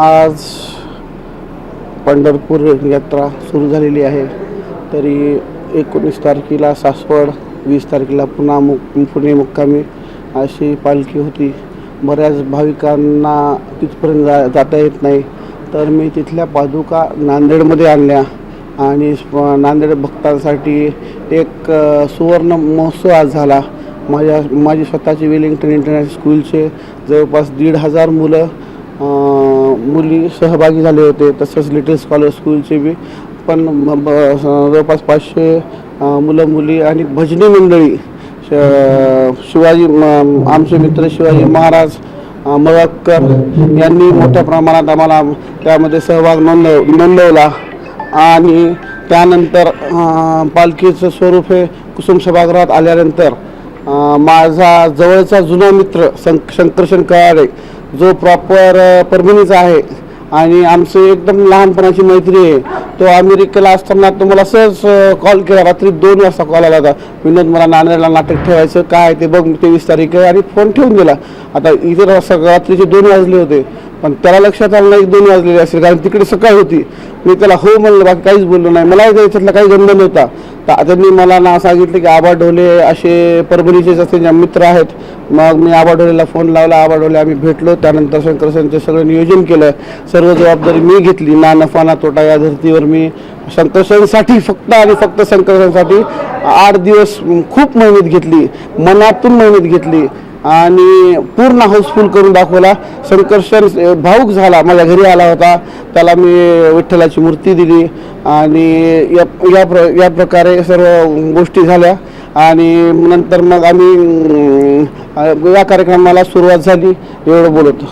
आज पंढरपूर यात्रा सुरू झालेली आहे. तरी एकोणीस तारखेला सासवड वीस तारखेला पुन्हा मुक पुणे मुक्कामी अशी पालखी होती. बऱ्याच भाविकांना तिथपर्यंत जा जाता येत नाही. तर मी तिथल्या पादुका नांदेडमध्ये आणल्या आणि नांदेड भक्तांसाठी एक सुवर्ण महोत्सव आज झाला. माझ्या माझी स्वतःची वेलिंग्टन इंटरनॅशनल स्कूलचे जवळपास दीड हजार मुलं मुली सहभागी झाले होते तसंच लिटल स्कॉलर स्कूलचे बी. पण जवळपास पाचशे मुलं मुली आणि भजनी मंडळी श- शिवाजी आमचे मित्र शिवाजी महाराज मळक्कर यांनी मोठ्या प्रमाणात आम्हाला त्यामध्ये सहभाग नोंदव नोंदवला. आणि त्यानंतर पालखीचं स्वरूप हे कुसुम सभागृहात आल्यानंतर माझा जवळचा जुना मित्र शं शंकरशन कळाडे जो प्रॉपर परभणीचा आहे आणि आमचं एकदम लहानपणाची मैत्री आहे तो अमेरिकेला असताना तो मला सहज कॉल केला. रात्री दोन वाजता कॉल आला होता. विनोद मला नांदेडला नाटक ठेवायचं काय ते बघ तेवीस तारीख आहे आणि फोन ठेवून दिला. आता इथे रात्रीचे दोन वाजले होते पण त्याला लक्षात आलं नाही दोन वाजलेले असेल कारण तिकडे सकाळ होती. मी त्याला हो म्हणलं बाकी काहीच बोललो नाही. मला त्याच्यातला काही गंध नव्हता. तर त्यांनी मला ना सांगितलं की आबा ढोले असे परभणीचे त्यांचे मित्र आहेत मग मी आबाडोलीला फोन लावला आबा आम्ही भेटलो. त्यानंतर शंकरसेनचं सगळं नियोजन केलं. सर्व जबाबदारी मी घेतली. ना नफा ना तोटा या धर्तीवर मी शंकरसेनसाठी फक्त आणि फक्त शंकरसेनसाठी आठ दिवस खूप मेहनत घेतली. मनातून मेहनत घेतली. आणि पूर्ण हाऊसफुल करून दाखवला. शंकरशन भाऊक झाला. माझ्या घरी आला होता. त्याला मी विठ्ठलाची मूर्ती दिली. आणि या या प्र या प्रकारे सर्व गोष्टी झाल्या. आणि नंतर मग आम्ही या कार्यक्रमाला सुरुवात झाली एवढं बोलतो